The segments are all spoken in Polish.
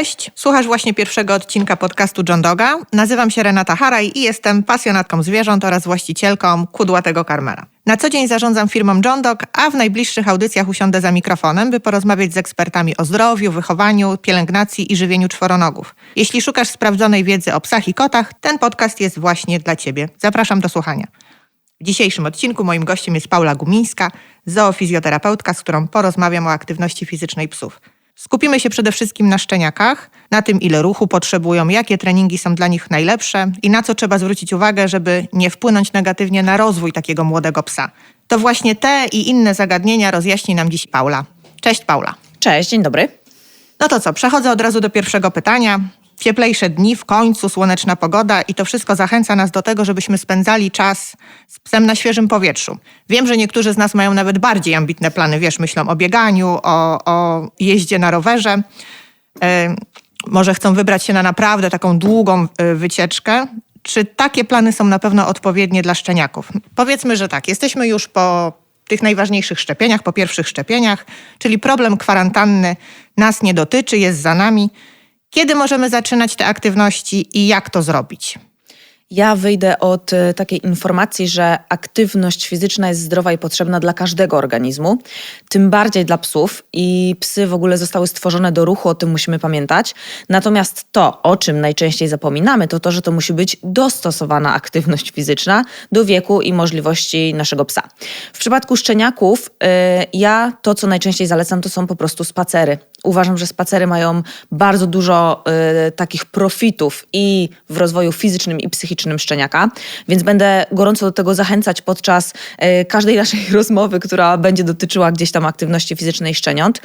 Cześć, słuchasz właśnie pierwszego odcinka podcastu John Doga. Nazywam się Renata Haraj i jestem pasjonatką zwierząt oraz właścicielką kudłatego karmera. Na co dzień zarządzam firmą John Dog, a w najbliższych audycjach usiądę za mikrofonem, by porozmawiać z ekspertami o zdrowiu, wychowaniu, pielęgnacji i żywieniu czworonogów. Jeśli szukasz sprawdzonej wiedzy o psach i kotach, ten podcast jest właśnie dla Ciebie. Zapraszam do słuchania. W dzisiejszym odcinku moim gościem jest Paula Gumińska, zoofizjoterapeutka, z którą porozmawiam o aktywności fizycznej psów. Skupimy się przede wszystkim na szczeniakach, na tym, ile ruchu potrzebują, jakie treningi są dla nich najlepsze i na co trzeba zwrócić uwagę, żeby nie wpłynąć negatywnie na rozwój takiego młodego psa. To właśnie te i inne zagadnienia rozjaśni nam dziś Paula. Cześć Paula. Cześć, dzień dobry. No to co, przechodzę od razu do pierwszego pytania. Cieplejsze dni, w końcu słoneczna pogoda i to wszystko zachęca nas do tego, żebyśmy spędzali czas z psem na świeżym powietrzu. Wiem, że niektórzy z nas mają nawet bardziej ambitne plany, wiesz, myślą o bieganiu, o, o jeździe na rowerze. E, może chcą wybrać się na naprawdę taką długą e, wycieczkę. Czy takie plany są na pewno odpowiednie dla szczeniaków? Powiedzmy, że tak. Jesteśmy już po tych najważniejszych szczepieniach, po pierwszych szczepieniach, czyli problem kwarantanny nas nie dotyczy, jest za nami. Kiedy możemy zaczynać te aktywności i jak to zrobić? Ja wyjdę od e, takiej informacji, że aktywność fizyczna jest zdrowa i potrzebna dla każdego organizmu, tym bardziej dla psów i psy w ogóle zostały stworzone do ruchu, o tym musimy pamiętać. Natomiast to, o czym najczęściej zapominamy, to to, że to musi być dostosowana aktywność fizyczna do wieku i możliwości naszego psa. W przypadku szczeniaków, yy, ja to, co najczęściej zalecam, to są po prostu spacery. Uważam, że spacery mają bardzo dużo y, takich profitów i w rozwoju fizycznym i psychicznym szczeniaka, więc będę gorąco do tego zachęcać podczas y, każdej naszej rozmowy, która będzie dotyczyła gdzieś tam aktywności fizycznej szczeniąt.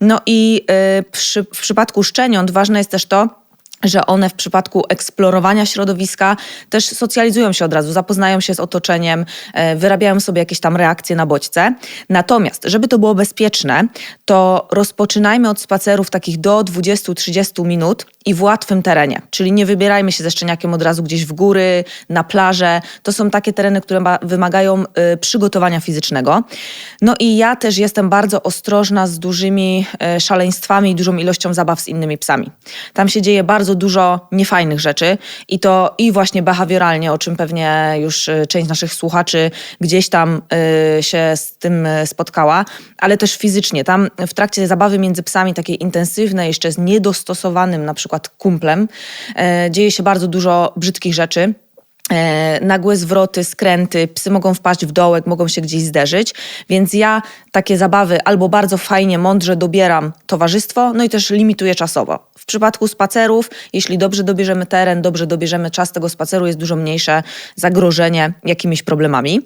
No i y, przy, w przypadku szczeniąt ważne jest też to, że one w przypadku eksplorowania środowiska też socjalizują się od razu, zapoznają się z otoczeniem, e, wyrabiają sobie jakieś tam reakcje na bodźce. Natomiast, żeby to było bezpieczne, to rozpoczynajmy od spacerów takich do 20-30 minut i w łatwym terenie. Czyli nie wybierajmy się ze szczeniakiem od razu gdzieś w góry, na plażę. To są takie tereny, które wymagają y, przygotowania fizycznego. No i ja też jestem bardzo ostrożna z dużymi y, szaleństwami i dużą ilością zabaw z innymi psami. Tam się dzieje bardzo dużo niefajnych rzeczy i to i właśnie behawioralnie, o czym pewnie już y, część naszych słuchaczy gdzieś tam się z tym spotkała, ale też fizycznie. Tam w trakcie zabawy między psami takiej intensywnej, jeszcze z niedostosowanym na przykład kumplem, dzieje się bardzo dużo brzydkich rzeczy. E, nagłe zwroty, skręty, psy mogą wpaść w dołek, mogą się gdzieś zderzyć, więc ja takie zabawy albo bardzo fajnie, mądrze dobieram towarzystwo, no i też limituję czasowo. W przypadku spacerów, jeśli dobrze dobierzemy teren, dobrze dobierzemy czas tego spaceru, jest dużo mniejsze zagrożenie jakimiś problemami.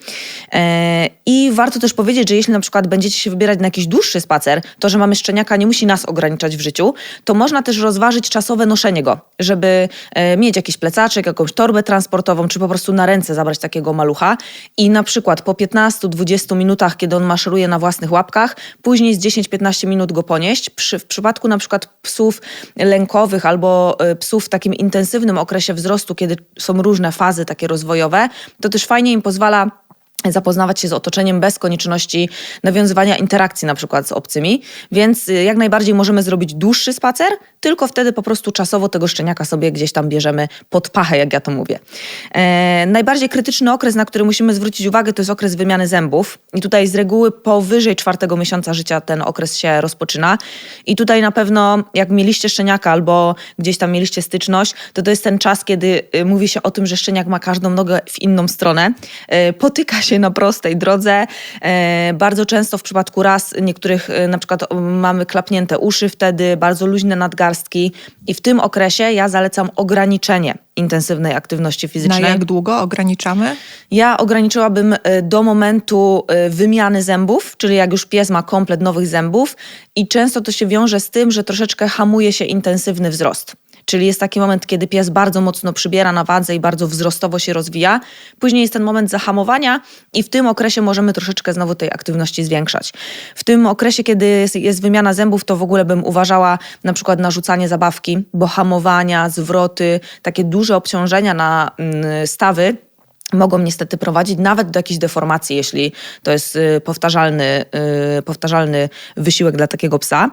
E, I warto też powiedzieć, że jeśli na przykład będziecie się wybierać na jakiś dłuższy spacer, to, że mamy szczeniaka nie musi nas ograniczać w życiu, to można też rozważyć czasowe noszenie go, żeby e, mieć jakiś plecaczek, jakąś torbę transportową, czy po prostu na ręce zabrać takiego malucha i na przykład po 15-20 minutach, kiedy on maszeruje na własnych łapkach, później z 10-15 minut go ponieść. Przy, w przypadku na przykład psów lękowych albo y, psów w takim intensywnym okresie wzrostu, kiedy są różne fazy takie rozwojowe, to też fajnie im pozwala zapoznawać się z otoczeniem bez konieczności nawiązywania interakcji na przykład z obcymi, więc y, jak najbardziej możemy zrobić dłuższy spacer, tylko wtedy po prostu czasowo tego szczeniaka sobie gdzieś tam bierzemy pod pachę, jak ja to mówię. E, najbardziej krytyczny okres, na który musimy zwrócić uwagę, to jest okres wymiany zębów. I tutaj z reguły powyżej czwartego miesiąca życia ten okres się rozpoczyna. I tutaj na pewno jak mieliście szczeniaka albo gdzieś tam mieliście styczność, to to jest ten czas, kiedy y, mówi się o tym, że szczeniak ma każdą nogę w inną stronę, e, potyka się się na prostej drodze. E, bardzo często w przypadku raz niektórych e, na przykład mamy klapnięte uszy wtedy, bardzo luźne nadgarstki i w tym okresie ja zalecam ograniczenie intensywnej aktywności fizycznej. Na jak długo ograniczamy? Ja ograniczyłabym e, do momentu wymiany zębów, czyli jak już pies ma komplet nowych zębów i często to się wiąże z tym, że troszeczkę hamuje się intensywny wzrost. Czyli jest taki moment, kiedy pies bardzo mocno przybiera na wadze i bardzo wzrostowo się rozwija. Później jest ten moment zahamowania i w tym okresie możemy troszeczkę znowu tej aktywności zwiększać. W tym okresie, kiedy jest, jest wymiana zębów, to w ogóle bym uważała na przykład narzucanie zabawki, bo hamowania, zwroty, takie duże obciążenia na mm, stawy mogą niestety prowadzić nawet do jakiejś deformacji, jeśli to jest y, powtarzalny, y, powtarzalny wysiłek dla takiego psa.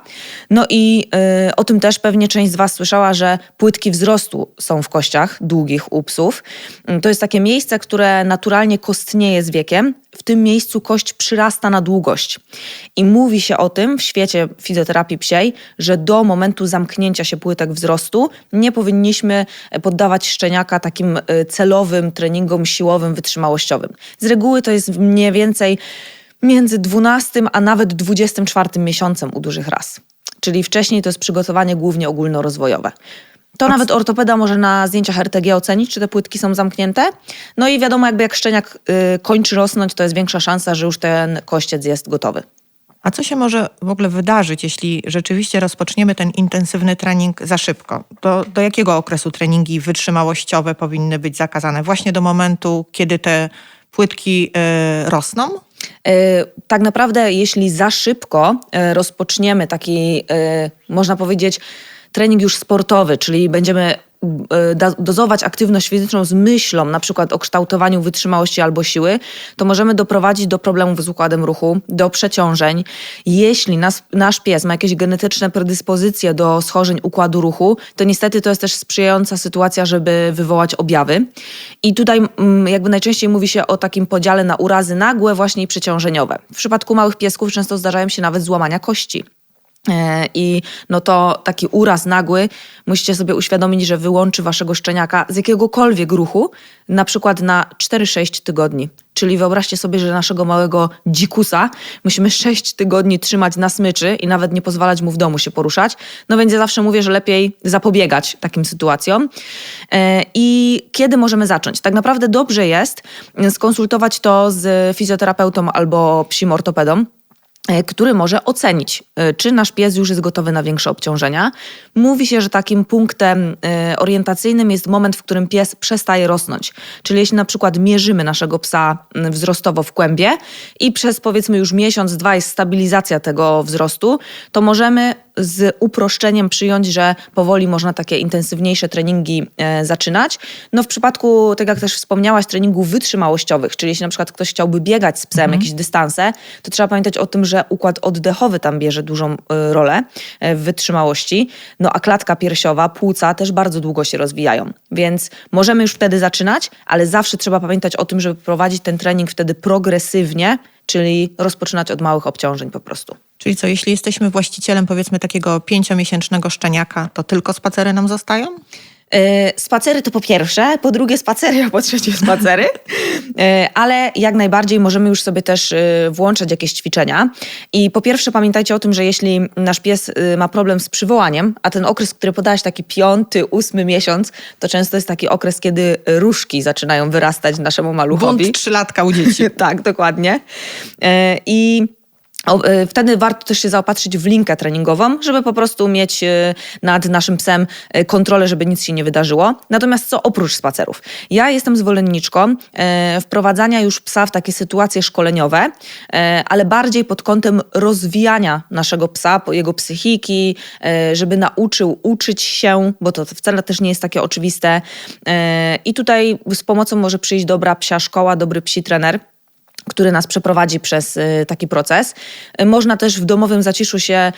No i y, o tym też pewnie część z Was słyszała, że płytki wzrostu są w kościach długich u psów. Y, To jest takie miejsce, które naturalnie kostnieje z wiekiem. W tym miejscu kość przyrasta na długość. I mówi się o tym w świecie fizjoterapii psiej, że do momentu zamknięcia się płytek wzrostu nie powinniśmy poddawać szczeniaka takim y, celowym treningom siłowym, wytrzymałościowym. Z reguły to jest mniej więcej między 12 a nawet 24 miesiącem u dużych ras. Czyli wcześniej to jest przygotowanie głównie ogólnorozwojowe. To nawet ortopeda może na zdjęciach RTG ocenić, czy te płytki są zamknięte. No i wiadomo, jakby jak szczeniak y, kończy rosnąć, to jest większa szansa, że już ten kościec jest gotowy. A co się może w ogóle wydarzyć, jeśli rzeczywiście rozpoczniemy ten intensywny trening za szybko? Do, do jakiego okresu treningi wytrzymałościowe powinny być zakazane? Właśnie do momentu, kiedy te płytki y, rosną? E, Tak naprawdę, jeśli za szybko e, rozpoczniemy taki, można powiedzieć, trening już sportowy, czyli będziemy dozować aktywność fizyczną z myślą, na przykład o kształtowaniu wytrzymałości albo siły, to możemy doprowadzić do problemów z układem ruchu, do przeciążeń. Jeśli nas, nasz pies ma jakieś genetyczne predyspozycje do schorzeń układu ruchu, to niestety to jest też sprzyjająca sytuacja, żeby wywołać objawy. I tutaj mm, jakby najczęściej mówi się o takim podziale na urazy nagłe właśnie i przeciążeniowe. W przypadku małych piesków często zdarzają się nawet złamania kości. E, I no to taki uraz nagły, musicie sobie uświadomić, że wyłączy waszego szczeniaka z jakiegokolwiek ruchu, na przykład na 4-6 tygodni. Czyli wyobraźcie sobie, że naszego małego dzikusa musimy 6 tygodni trzymać na smyczy i nawet nie pozwalać mu w domu się poruszać. No więc ja zawsze mówię, że lepiej zapobiegać takim sytuacjom. E, I kiedy możemy zacząć? Tak naprawdę dobrze jest skonsultować to z fizjoterapeutą albo psim ortopedą który może ocenić, e, czy nasz pies już jest gotowy na większe obciążenia. Mówi się, że takim punktem e, orientacyjnym jest moment, w którym pies przestaje rosnąć. Czyli jeśli na przykład mierzymy naszego psa wzrostowo w kłębie i przez powiedzmy już miesiąc, dwa jest stabilizacja tego wzrostu, to możemy z uproszczeniem przyjąć, że powoli można takie intensywniejsze treningi e, zaczynać. No w przypadku, tak jak też wspomniałaś, treningów wytrzymałościowych, czyli jeśli na przykład ktoś chciałby biegać z psem jakieś dystanse, to trzeba pamiętać o tym, że układ oddechowy tam bierze dużą e, rolę e, w wytrzymałości, no a klatka piersiowa, płuca też bardzo długo się rozwijają, więc możemy już wtedy zaczynać, ale zawsze trzeba pamiętać o tym, żeby prowadzić ten trening wtedy progresywnie, czyli rozpoczynać od małych obciążeń po prostu. Czyli co, jeśli jesteśmy właścicielem powiedzmy takiego pięciomiesięcznego szczeniaka, to tylko spacery nam zostają? E, Spacery to po pierwsze, po drugie spacery, a po trzecie spacery, E, ale jak najbardziej możemy już sobie też e, włączać jakieś ćwiczenia. I po pierwsze pamiętajcie o tym, że jeśli nasz pies ma problem z przywołaniem, a ten okres, który podałaś, taki piąty, ósmy miesiąc, to często jest taki okres, kiedy różki zaczynają wyrastać naszemu maluchowi. Bunt trzylatka u dzieci. tak, dokładnie. I Wtedy warto też się zaopatrzyć w linkę treningową, żeby po prostu mieć e, nad naszym psem e, kontrolę, żeby nic się nie wydarzyło. Natomiast co oprócz spacerów? Ja jestem zwolenniczką e, wprowadzania już psa w takie sytuacje szkoleniowe, e, ale bardziej pod kątem rozwijania naszego psa, jego psychiki, e, żeby nauczył uczyć się, bo to wcale też nie jest takie oczywiste. E, I tutaj z pomocą może przyjść dobra psia szkoła, dobry psi trener który nas przeprowadzi przez y, taki proces. Y, Można też w domowym zaciszu się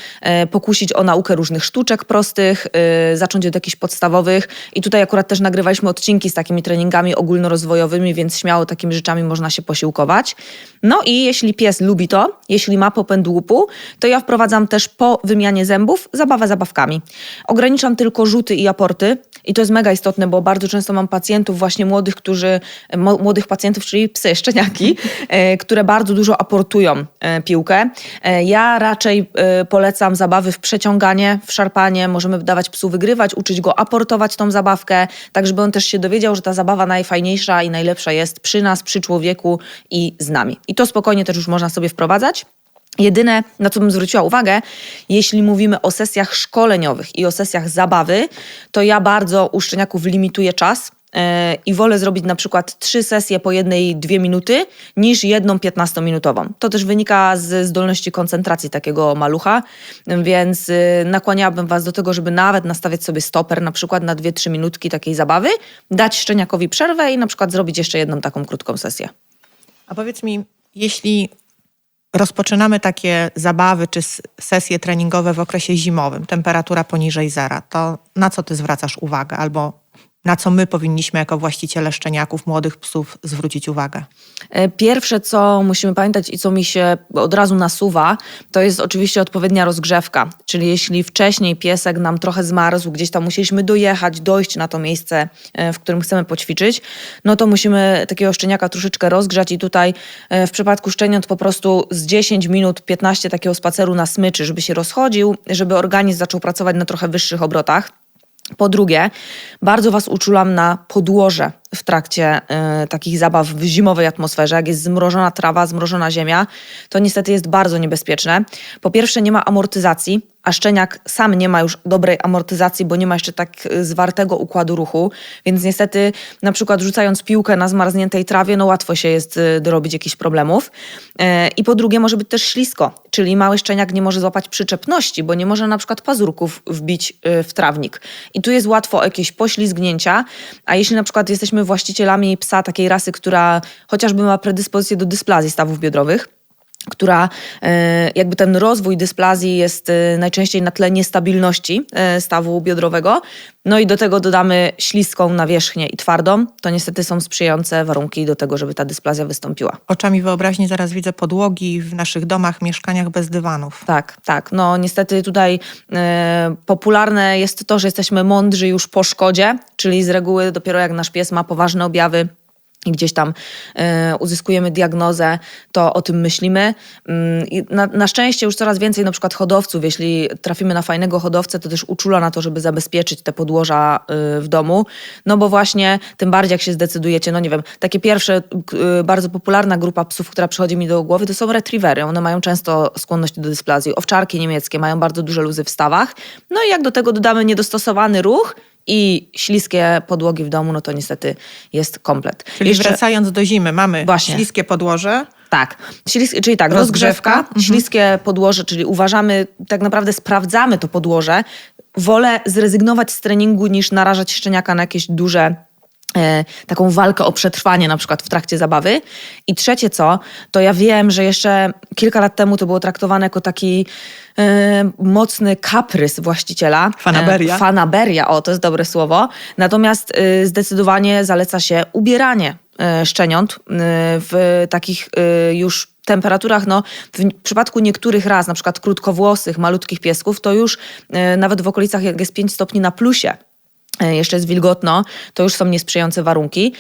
y, pokusić o naukę różnych sztuczek prostych, zacząć od jakichś podstawowych. I tutaj akurat też nagrywaliśmy odcinki z takimi treningami ogólnorozwojowymi, więc śmiało takimi rzeczami można się posiłkować. No i jeśli pies lubi to, jeśli ma popęd łupu, to ja wprowadzam też po wymianie zębów zabawę zabawkami. Ograniczam tylko rzuty i aporty. I to jest mega istotne, bo bardzo często mam pacjentów właśnie młodych, którzy, młodych pacjentów, czyli psy, szczeniaki, które bardzo dużo aportują e, piłkę. E, Ja raczej e, polecam zabawy w przeciąganie, w szarpanie. Możemy dawać psu wygrywać, uczyć go aportować tą zabawkę, tak żeby on też się dowiedział, że ta zabawa najfajniejsza i najlepsza jest przy nas, przy człowieku i z nami. I to spokojnie też już można sobie wprowadzać. Jedyne, na co bym zwróciła uwagę, jeśli mówimy o sesjach szkoleniowych i o sesjach zabawy, to ja bardzo u szczeniaków limituję czas, e, i wolę zrobić na przykład trzy sesje po jednej dwie minuty niż jedną 15-minutową. To też wynika z zdolności koncentracji takiego malucha, więc y, nakłaniałabym Was do tego, żeby nawet nastawiać sobie stoper na przykład na 2-3 minutki takiej zabawy, dać szczeniakowi przerwę i na przykład zrobić jeszcze jedną taką krótką sesję. A powiedz mi, jeśli rozpoczynamy takie zabawy czy sesje treningowe w okresie zimowym, temperatura poniżej zera, to na co ty zwracasz uwagę albo na co my powinniśmy jako właściciele szczeniaków, młodych psów zwrócić uwagę? E, Pierwsze, co musimy pamiętać i co mi się od razu nasuwa, to jest oczywiście odpowiednia rozgrzewka. Czyli jeśli wcześniej piesek nam trochę zmarzł, gdzieś tam musieliśmy dojechać, dojść na to miejsce, e, w którym chcemy poćwiczyć, no to musimy takiego szczeniaka troszeczkę rozgrzać i tutaj e, w przypadku szczeniąt po prostu z 10 minut, 15 takiego spaceru na smyczy, żeby się rozchodził, żeby organizm zaczął pracować na trochę wyższych obrotach. Po drugie, bardzo Was uczulam na podłoże w trakcie y, takich zabaw w zimowej atmosferze. Jak jest zmrożona trawa, zmrożona ziemia, to niestety jest bardzo niebezpieczne. Po pierwsze, nie ma amortyzacji, a szczeniak sam nie ma już dobrej amortyzacji, bo nie ma jeszcze tak y, zwartego układu ruchu, więc niestety na przykład rzucając piłkę na zmarzniętej trawie, no łatwo się jest y, dorobić jakichś problemów. E, I po drugie może być też ślisko, czyli mały szczeniak nie może złapać przyczepności, bo nie może na przykład pazurków wbić y, w trawnik. I tu jest łatwo jakieś poślizgnięcia, a jeśli na przykład jesteśmy właścicielami psa takiej rasy, która chociażby ma predyspozycję do dysplazji stawów biodrowych, która e, jakby ten rozwój dysplazji jest e, najczęściej na tle niestabilności e, stawu biodrowego. No i do tego dodamy śliską nawierzchnię i twardą, to niestety są sprzyjające warunki do tego, żeby ta dysplazja wystąpiła. Oczami wyobraźni zaraz widzę podłogi w naszych domach, mieszkaniach bez dywanów. Tak, tak. No niestety tutaj popularne jest to, że jesteśmy mądrzy już po szkodzie, czyli z reguły dopiero jak nasz pies ma poważne objawy i gdzieś tam e, uzyskujemy diagnozę, to o tym myślimy. Mm, na, na szczęście już coraz więcej na przykład hodowców, jeśli trafimy na fajnego hodowcę, to też uczula na to, żeby zabezpieczyć te podłoża y, w domu. No bo właśnie tym bardziej jak się zdecydujecie, no nie wiem, takie pierwsze, y, bardzo popularna grupa psów, która przychodzi mi do głowy, to są retrievery. One mają często skłonność do dysplazji. Owczarki niemieckie mają bardzo duże luzy w stawach. No i jak do tego dodamy niedostosowany ruch, i śliskie podłogi w domu, no to niestety jest komplet. Czyli Jeszcze- wracając do zimy, mamy Właśnie. śliskie podłoże, tak, Ślis, czyli tak, Rozgrzewka. rozgrzewka, Mhm. śliskie podłoże, czyli uważamy, tak naprawdę sprawdzamy to podłoże. Wolę zrezygnować z treningu niż narażać szczeniaka na jakieś duże taką walkę o przetrwanie na przykład w trakcie zabawy. I trzecie co, to ja wiem, że jeszcze kilka lat temu to było traktowane jako taki e, mocny kaprys właściciela. Fanaberia. E, fanaberia, o to jest dobre słowo. Natomiast y, zdecydowanie zaleca się ubieranie y, szczeniąt w takich już temperaturach, no w przypadku niektórych raz, na przykład krótkowłosych, malutkich piesków, to już nawet w okolicach jak jest 5 stopni na plusie, jeszcze jest wilgotno, to już są niesprzyjające warunki.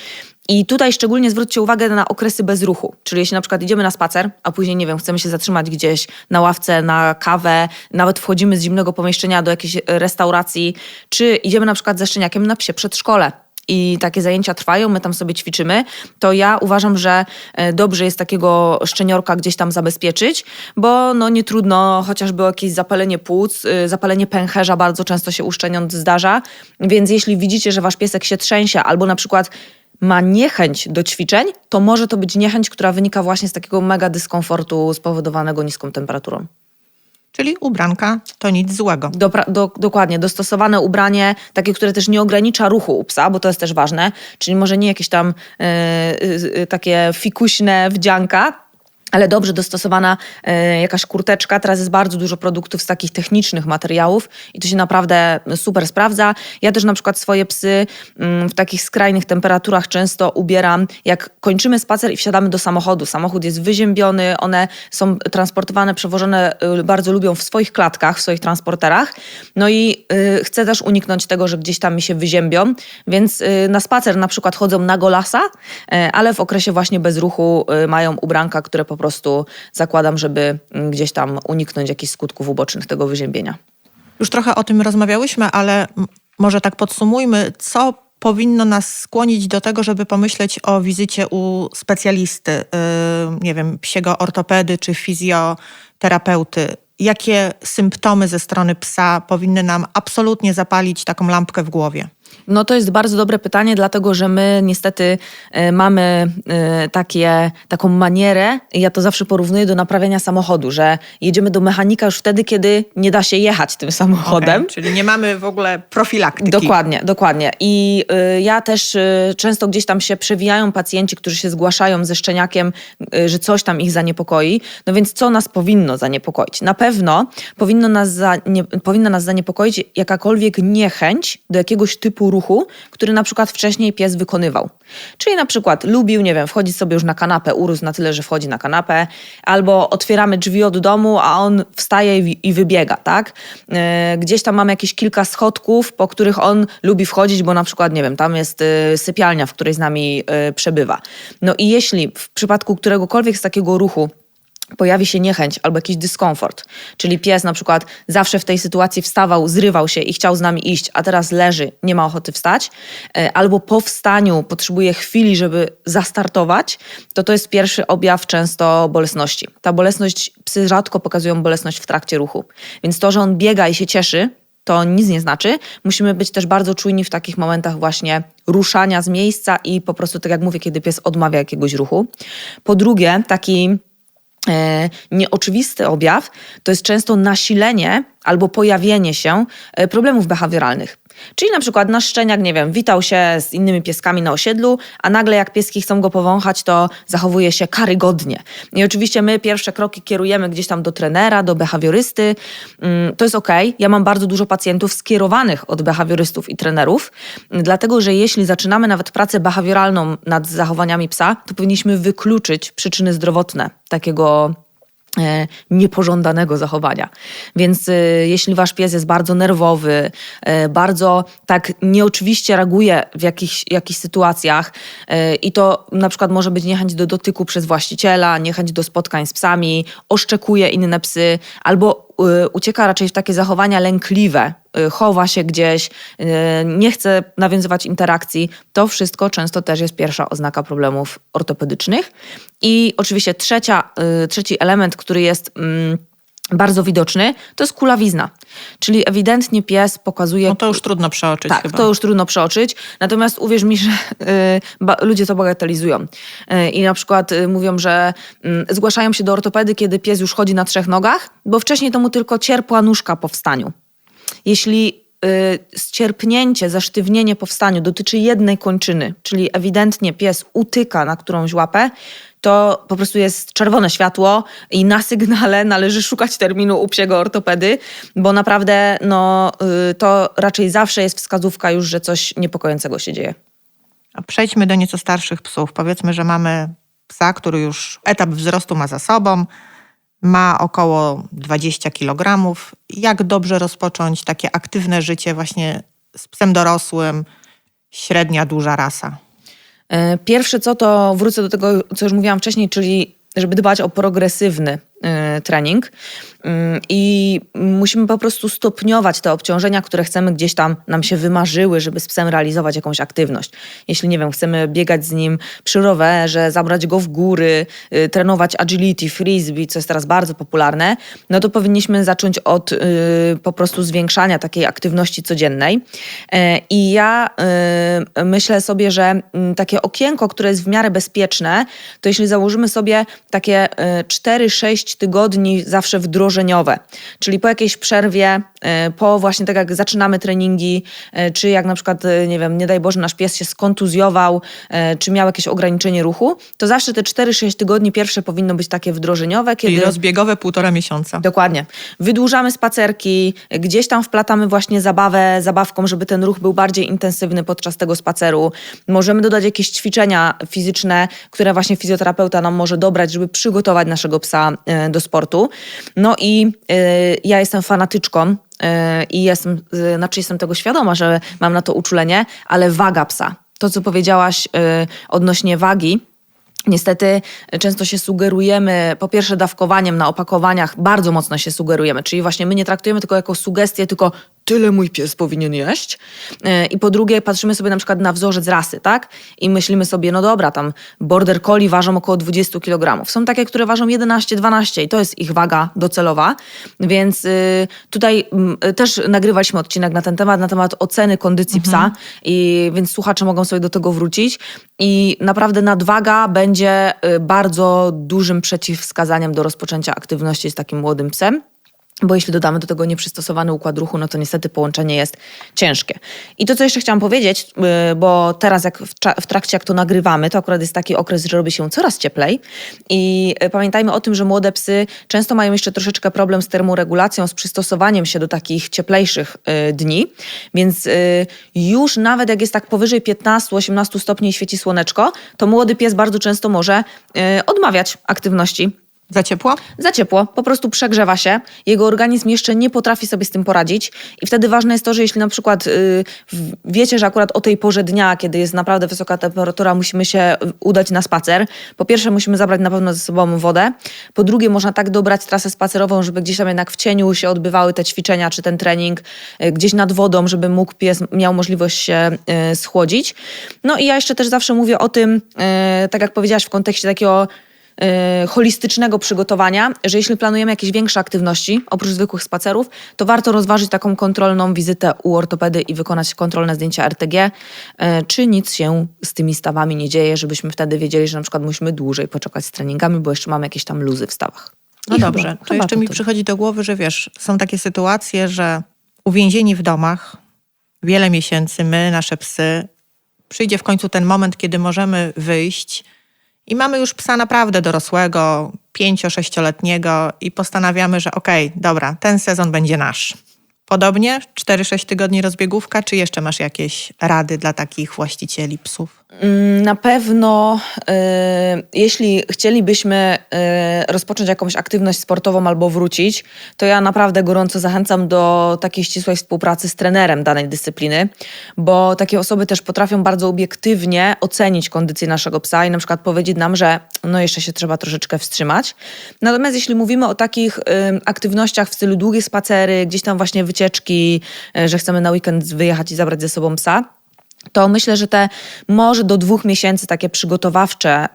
I tutaj szczególnie zwróćcie uwagę na okresy bez ruchu. Czyli jeśli na przykład idziemy na spacer, a później, nie wiem, chcemy się zatrzymać gdzieś na ławce, na kawę, nawet wchodzimy z zimnego pomieszczenia do jakiejś restauracji, czy idziemy na przykład ze szczeniakiem na psie przedszkole i takie zajęcia trwają, my tam sobie ćwiczymy, to ja uważam, że e, dobrze jest takiego szczeniorka gdzieś tam zabezpieczyć, bo no nie trudno, chociażby jakieś zapalenie płuc, y, zapalenie pęcherza bardzo często się u szczeniąt zdarza, więc jeśli widzicie, że wasz piesek się trzęsie albo na przykład ma niechęć do ćwiczeń, to może to być niechęć, która wynika właśnie z takiego mega dyskomfortu spowodowanego niską temperaturą. Czyli ubranka to nic złego. Do, dokładnie, dostosowane ubranie, takie, które też nie ogranicza ruchu u psa, bo to jest też ważne, czyli może nie jakieś tam e, e, takie fikuśne wdzianka, ale dobrze dostosowana e, jakaś kurteczka. Teraz jest bardzo dużo produktów z takich technicznych materiałów i to się naprawdę super sprawdza. Ja też na przykład swoje psy mm, w takich skrajnych temperaturach często ubieram, jak kończymy spacer i wsiadamy do samochodu. Samochód jest wyziębiony, one są transportowane, przewożone, y, bardzo lubią w swoich klatkach, w swoich transporterach. No i y, chcę też uniknąć tego, że gdzieś tam mi się wyziębią, więc y, na spacer na przykład chodzą na golasa, y, ale w okresie właśnie bez ruchu y, mają ubranka, które po prostu zakładam, żeby mm, gdzieś tam uniknąć jakichś skutków ubocznych tego wyziębienia. Już trochę o tym rozmawiałyśmy, ale może tak podsumujmy, co powinno nas skłonić do tego, żeby pomyśleć o wizycie u specjalisty, yy, nie wiem, psiego ortopedy czy fizjoterapeuty. Jakie symptomy ze strony psa powinny nam absolutnie zapalić taką lampkę w głowie? No to jest bardzo dobre pytanie, dlatego że my niestety e, mamy e, takie, taką manierę, ja to zawsze porównuję do naprawiania samochodu, że jedziemy do mechanika już wtedy, kiedy nie da się jechać tym samochodem. Okej, Czyli nie mamy w ogóle profilaktyki. Dokładnie, dokładnie. I y, ja też często gdzieś tam się przewijają pacjenci, którzy się zgłaszają ze szczeniakiem, że coś tam ich zaniepokoi. No więc co nas powinno zaniepokoić? Na pewno powinno nas za, nie, powinna nas zaniepokoić jakakolwiek niechęć do jakiegoś typu ruchu, który na przykład wcześniej pies wykonywał. Czyli na przykład lubił, nie wiem, wchodzić sobie już na kanapę, urósł na tyle, że wchodzi na kanapę, albo otwieramy drzwi od domu, a on wstaje i, i wybiega, tak? E, Gdzieś tam mamy jakieś kilka schodków, po których on lubi wchodzić, bo na przykład, nie wiem, tam jest e, sypialnia, w której z nami e, przebywa. No i jeśli w przypadku któregokolwiek z takiego ruchu pojawi się niechęć albo jakiś dyskomfort, czyli pies na przykład zawsze w tej sytuacji wstawał, zrywał się i chciał z nami iść, a teraz leży, nie ma ochoty wstać, e, albo po wstaniu potrzebuje chwili, żeby zastartować, to to jest pierwszy objaw często bolesności. Ta bolesność, psy rzadko pokazują bolesność w trakcie ruchu, więc to, że on biega i się cieszy, to nic nie znaczy. Musimy być też bardzo czujni w takich momentach właśnie ruszania z miejsca i po prostu, tak jak mówię, kiedy pies odmawia jakiegoś ruchu. Po drugie, taki nieoczywisty objaw to jest często nasilenie albo pojawienie się e, problemów behawioralnych. Czyli na przykład nasz szczeniak, nie wiem, witał się z innymi pieskami na osiedlu, a nagle jak pieski chcą go powąchać, to zachowuje się karygodnie. I oczywiście my pierwsze kroki kierujemy gdzieś tam do trenera, do behawiorysty. Mm, To jest ok. Ja mam bardzo dużo pacjentów skierowanych od behawiorystów i trenerów, dlatego że jeśli zaczynamy nawet pracę behawioralną nad zachowaniami psa, to powinniśmy wykluczyć przyczyny zdrowotne takiego niepożądanego zachowania. Więc e, jeśli wasz pies jest bardzo nerwowy, e, bardzo tak nieoczywiście reaguje w jakichś, jakichś sytuacjach e, i to na przykład może być niechęć do dotyku przez właściciela, niechęć do spotkań z psami, oszczekuje inne psy albo e, ucieka raczej w takie zachowania lękliwe, e, chowa się gdzieś, e, nie chce nawiązywać interakcji, to wszystko często też jest pierwsza oznaka problemów ortopedycznych. I oczywiście trzecia, y, trzeci element, który jest mm, bardzo widoczny, to jest kulawizna. Czyli ewidentnie pies pokazuje. No to już trudno przeoczyć tak, chyba. to już trudno przeoczyć. Natomiast uwierz mi, że y, ludzie to bagatelizują. Y, I na przykład y, mówią, że y, zgłaszają się do ortopedy, kiedy pies już chodzi na trzech nogach, bo wcześniej to mu tylko cierpła nóżka po wstaniu. Jeśli y, zcierpnięcie, zasztywnienie po wstaniu dotyczy jednej kończyny, czyli ewidentnie pies utyka na którąś łapę, to po prostu jest czerwone światło i na sygnale należy szukać terminu u psiego ortopedy, bo naprawdę no, y, to raczej zawsze jest wskazówka już, że coś niepokojącego się dzieje. A Przejdźmy do nieco starszych psów. Powiedzmy, że mamy psa, który już etap wzrostu ma za sobą, ma około 20 kg. Jak dobrze rozpocząć takie aktywne życie właśnie z psem dorosłym, średnia, duża rasa? E, Pierwsze co to wrócę do tego, co już mówiłam wcześniej, czyli żeby dbać o progresywny trening Mm, i musimy po prostu stopniować te obciążenia, które chcemy gdzieś tam nam się wymarzyły, żeby z psem realizować jakąś aktywność. Jeśli, nie wiem, chcemy biegać z nim przy rowerze, zabrać go w góry, y, trenować agility, frisbee, co jest teraz bardzo popularne, no to powinniśmy zacząć od y, po prostu zwiększania takiej aktywności codziennej. I ja y, myślę sobie, że mm, takie okienko, które jest w miarę bezpieczne, to jeśli założymy sobie takie y, 4-6 tygodni zawsze wdrożeniowe, czyli po jakiejś przerwie, po właśnie tak jak zaczynamy treningi, y, czy jak na przykład, y, nie wiem, nie daj Boże, nasz pies się skontuzjował, czy miał jakieś ograniczenie ruchu, to zawsze te 4-6 tygodni pierwsze powinno być takie wdrożeniowe, kiedy... Czyli rozbiegowe półtora miesiąca. Dokładnie. Wydłużamy spacerki, gdzieś tam wplatamy właśnie zabawę zabawką, żeby ten ruch był bardziej intensywny podczas tego spaceru. Możemy dodać jakieś ćwiczenia fizyczne, które właśnie fizjoterapeuta nam może dobrać, żeby przygotować naszego psa e, do sportu. No i e, ja jestem fanatyczką e, i jestem, znaczy jestem tego świadoma, że mam na to uczulenie, ale waga psa. To, co powiedziałaś e, odnośnie wagi, Niestety często się sugerujemy, po pierwsze dawkowaniem na opakowaniach, bardzo mocno się sugerujemy, czyli właśnie my nie traktujemy tylko jako sugestię, tylko tyle mój pies powinien jeść. E, I po drugie, patrzymy sobie na przykład na wzorzec rasy, tak? I myślimy sobie, no dobra, tam border collie ważą około 20 kg. Są takie, które ważą 11-12 i to jest ich waga docelowa. Więc y, tutaj y, też nagrywaliśmy odcinek na ten temat, na temat oceny kondycji psa, i, więc słuchacze mogą sobie do tego wrócić. I naprawdę nadwaga będzie y, bardzo dużym przeciwwskazaniem do rozpoczęcia aktywności z takim młodym psem. Bo jeśli dodamy do tego nieprzystosowany układ ruchu, no to niestety połączenie jest ciężkie. I to, co jeszcze chciałam powiedzieć, yy, bo teraz jak w, trakcie jak to nagrywamy, to akurat jest taki okres, że robi się coraz cieplej. I yy, pamiętajmy o tym, że młode psy często mają jeszcze troszeczkę problem z termoregulacją, z przystosowaniem się do takich cieplejszych yy, dni. Więc już nawet jak jest tak powyżej 15-18 stopni i świeci słoneczko, to młody pies bardzo często może odmawiać aktywności Za ciepło? za ciepło, po prostu przegrzewa się, jego organizm jeszcze nie potrafi sobie z tym poradzić. I wtedy ważne jest to, że jeśli na przykład y, wiecie, że akurat o tej porze dnia, kiedy jest naprawdę wysoka temperatura, musimy się y, udać na spacer, po pierwsze musimy zabrać na pewno ze sobą wodę, po drugie można tak dobrać trasę spacerową, żeby gdzieś tam jednak w cieniu się odbywały te ćwiczenia czy ten trening, y, gdzieś nad wodą, żeby mógł pies miał możliwość się schłodzić. No i ja jeszcze też zawsze mówię o tym, tak jak powiedziałaś w kontekście takiego holistycznego przygotowania, że jeśli planujemy jakieś większe aktywności, oprócz zwykłych spacerów, to warto rozważyć taką kontrolną wizytę u ortopedy i wykonać kontrolne zdjęcia RTG, e, czy nic się z tymi stawami nie dzieje, żebyśmy wtedy wiedzieli, że na przykład musimy dłużej poczekać z treningami, bo jeszcze mamy jakieś tam luzy w stawach. No I dobrze, chyba- to chyba jeszcze mi tyle. przychodzi do głowy, że wiesz, są takie sytuacje, że uwięzieni w domach wiele miesięcy, my, nasze psy, przyjdzie w końcu ten moment, kiedy możemy wyjść i mamy już psa naprawdę dorosłego, pięcio, sześcioletniego i postanawiamy, że okej, dobra, ten sezon będzie nasz. Podobnie 4-6 tygodni rozbiegówka, czy jeszcze masz jakieś rady dla takich właścicieli psów? Mm, Na pewno, e, jeśli chcielibyśmy e, rozpocząć jakąś aktywność sportową albo wrócić, to ja naprawdę gorąco zachęcam do takiej ścisłej współpracy z trenerem danej dyscypliny, bo takie osoby też potrafią bardzo obiektywnie ocenić kondycję naszego psa i na przykład powiedzieć nam, że no jeszcze się trzeba troszeczkę wstrzymać. Natomiast jeśli mówimy o takich em, aktywnościach w stylu długie spacery, gdzieś tam właśnie wycieczki, że chcemy na weekend wyjechać i zabrać ze sobą psa, to myślę, że te może do dwóch miesięcy takie przygotowawcze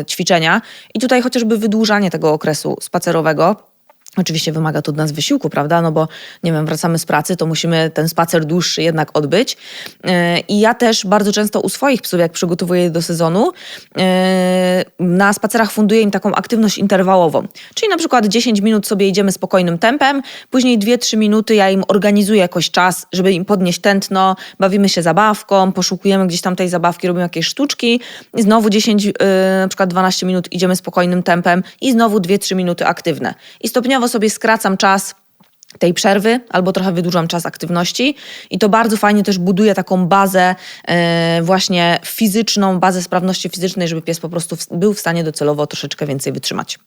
y, ćwiczenia i tutaj chociażby wydłużanie tego okresu spacerowego. Oczywiście wymaga to od nas wysiłku, prawda? No bo nie wiem, wracamy z pracy, to musimy ten spacer dłuższy jednak odbyć. Yy, I ja też bardzo często u swoich psów, jak przygotowuję je do sezonu, yy, na spacerach funduję im taką aktywność interwałową. Czyli na przykład 10 minut sobie idziemy spokojnym tempem, później 2-3 minuty ja im organizuję jakoś czas, żeby im podnieść tętno, bawimy się zabawką, poszukujemy gdzieś tam tej zabawki, robimy jakieś sztuczki i znowu 10, yy, na przykład 12 minut idziemy spokojnym tempem i znowu 2-3 minuty aktywne. I stopniowo sobie skracam czas tej przerwy, albo trochę wydłużam czas aktywności i to bardzo fajnie też buduje taką bazę e, właśnie fizyczną, bazę sprawności fizycznej, żeby pies po prostu w, był w stanie docelowo troszeczkę więcej wytrzymać.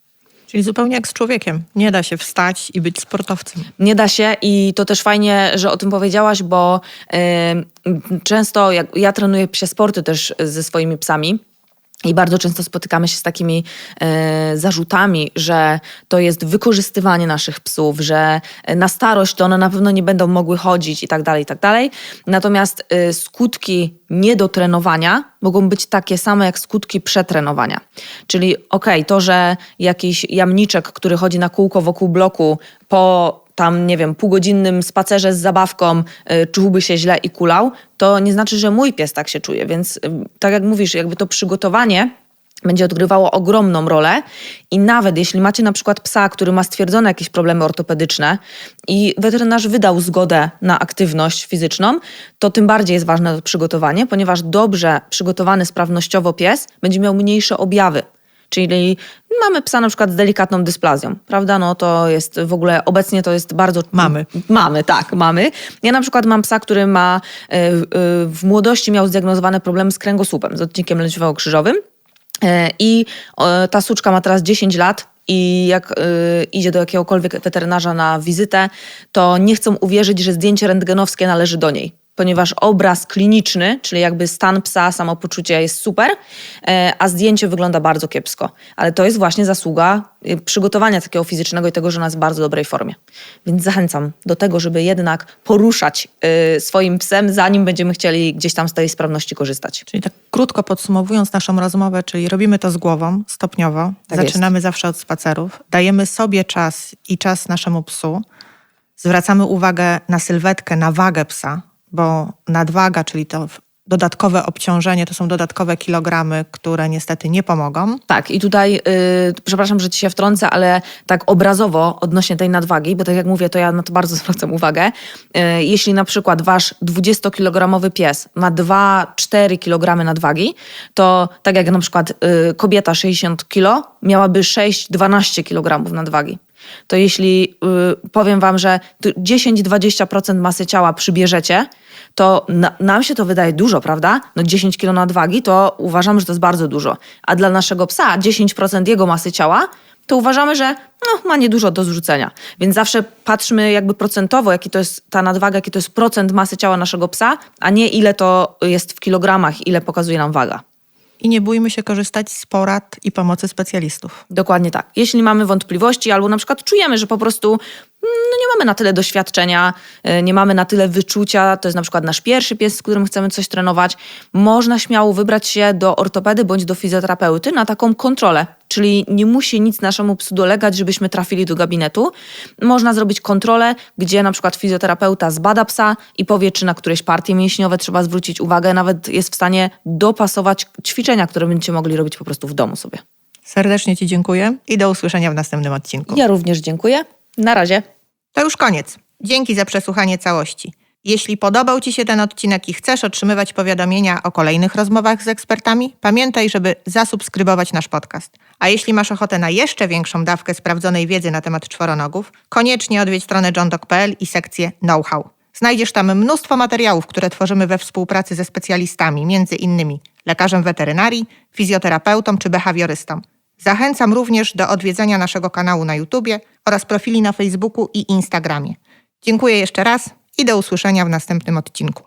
Czyli zupełnie jak z człowiekiem. Nie da się wstać i być sportowcem. Nie da się i to też fajnie, że o tym powiedziałaś, bo e, często jak ja trenuję psie sporty też ze swoimi psami. I bardzo często spotykamy się z takimi e, zarzutami, że to jest wykorzystywanie naszych psów, że na starość to one na pewno nie będą mogły chodzić i tak dalej, i tak dalej. Natomiast e, skutki niedotrenowania mogą być takie same jak skutki przetrenowania. Czyli okej, to, że jakiś jamniczek, który chodzi na kółko wokół bloku po tam, nie wiem, półgodzinnym spacerze z zabawką y, czułby się źle i kulał, to nie znaczy, że mój pies tak się czuje. Więc y, tak jak mówisz, jakby to przygotowanie będzie odgrywało ogromną rolę i nawet jeśli macie na przykład psa, który ma stwierdzone jakieś problemy ortopedyczne i weterynarz wydał zgodę na aktywność fizyczną, to tym bardziej jest ważne to przygotowanie, ponieważ dobrze przygotowany sprawnościowo pies będzie miał mniejsze objawy. Czyli mamy psa na przykład z delikatną dysplazją, prawda? No to jest w ogóle, obecnie to jest bardzo... Mamy. Mamy, tak, mamy. Ja na przykład mam psa, który ma e, e, w młodości miał zdiagnozowane problemy z kręgosłupem, z odcinkiem lędźwiowo-krzyżowym E, i ta suczka ma teraz 10 lat i jak idzie do jakiegokolwiek weterynarza na wizytę, to nie chcą uwierzyć, że zdjęcie rentgenowskie należy do niej. Ponieważ obraz kliniczny, czyli jakby stan psa, samopoczucie jest super, e, a zdjęcie wygląda bardzo kiepsko. Ale to jest właśnie zasługa y, przygotowania takiego fizycznego i tego, że ona jest w bardzo dobrej formie. Więc zachęcam do tego, żeby jednak poruszać y, swoim psem, zanim będziemy chcieli gdzieś tam z tej sprawności korzystać. Czyli tak krótko podsumowując naszą rozmowę, czyli robimy to z głową, stopniowo. Tak Zaczynamy zawsze od spacerów. Dajemy sobie czas i czas naszemu psu. Zwracamy uwagę na sylwetkę, na wagę psa, bo nadwaga, czyli to dodatkowe obciążenie, to są dodatkowe kilogramy, które niestety nie pomogą. Tak, i tutaj, y, przepraszam, że ci się wtrącę, ale tak obrazowo odnośnie tej nadwagi, bo tak jak mówię, to ja na to bardzo zwracam uwagę. Y, jeśli na przykład wasz 20-kilogramowy pies ma 2-4 kg nadwagi, to tak jak na przykład y, kobieta 60 kg miałaby 6-12 kg nadwagi. To jeśli y, powiem wam, że tu 10-20% masy ciała przybierzecie, to na, nam się to wydaje dużo, prawda? No 10 kg nadwagi to uważamy, że to jest bardzo dużo. A dla naszego psa 10% jego masy ciała to uważamy, że no, ma niedużo do zrzucenia. Więc zawsze patrzmy jakby procentowo, jaki to jest ta nadwaga, jaki to jest procent masy ciała naszego psa, a nie ile to jest w kilogramach, ile pokazuje nam waga. I nie bójmy się korzystać z porad i pomocy specjalistów. Dokładnie tak. Jeśli mamy wątpliwości albo na przykład czujemy, że po prostu no nie mamy na tyle doświadczenia, y, nie mamy na tyle wyczucia, to jest na przykład nasz pierwszy pies, z którym chcemy coś trenować, można śmiało wybrać się do ortopedy bądź do fizjoterapeuty na taką kontrolę. Czyli nie musi nic naszemu psu dolegać, żebyśmy trafili do gabinetu. Można zrobić kontrolę, gdzie na przykład fizjoterapeuta zbada psa i powie, czy na któreś partie mięśniowe trzeba zwrócić uwagę, nawet jest w stanie dopasować ćwiczenia, które będziecie mogli robić po prostu w domu sobie. Serdecznie Ci dziękuję i do usłyszenia w następnym odcinku. Ja również dziękuję. Na razie. To już koniec. Dzięki za przesłuchanie całości. Jeśli podobał Ci się ten odcinek i chcesz otrzymywać powiadomienia o kolejnych rozmowach z ekspertami, pamiętaj, żeby zasubskrybować nasz podcast. A jeśli masz ochotę na jeszcze większą dawkę sprawdzonej wiedzy na temat czworonogów, koniecznie odwiedź stronę johndog.pl i sekcję know-how. Znajdziesz tam mnóstwo materiałów, które tworzymy we współpracy ze specjalistami, między innymi lekarzem weterynarii, fizjoterapeutą czy behawiorystą. Zachęcam również do odwiedzenia naszego kanału na YouTubie oraz profili na Facebooku i Instagramie. Dziękuję jeszcze raz i do usłyszenia w następnym odcinku.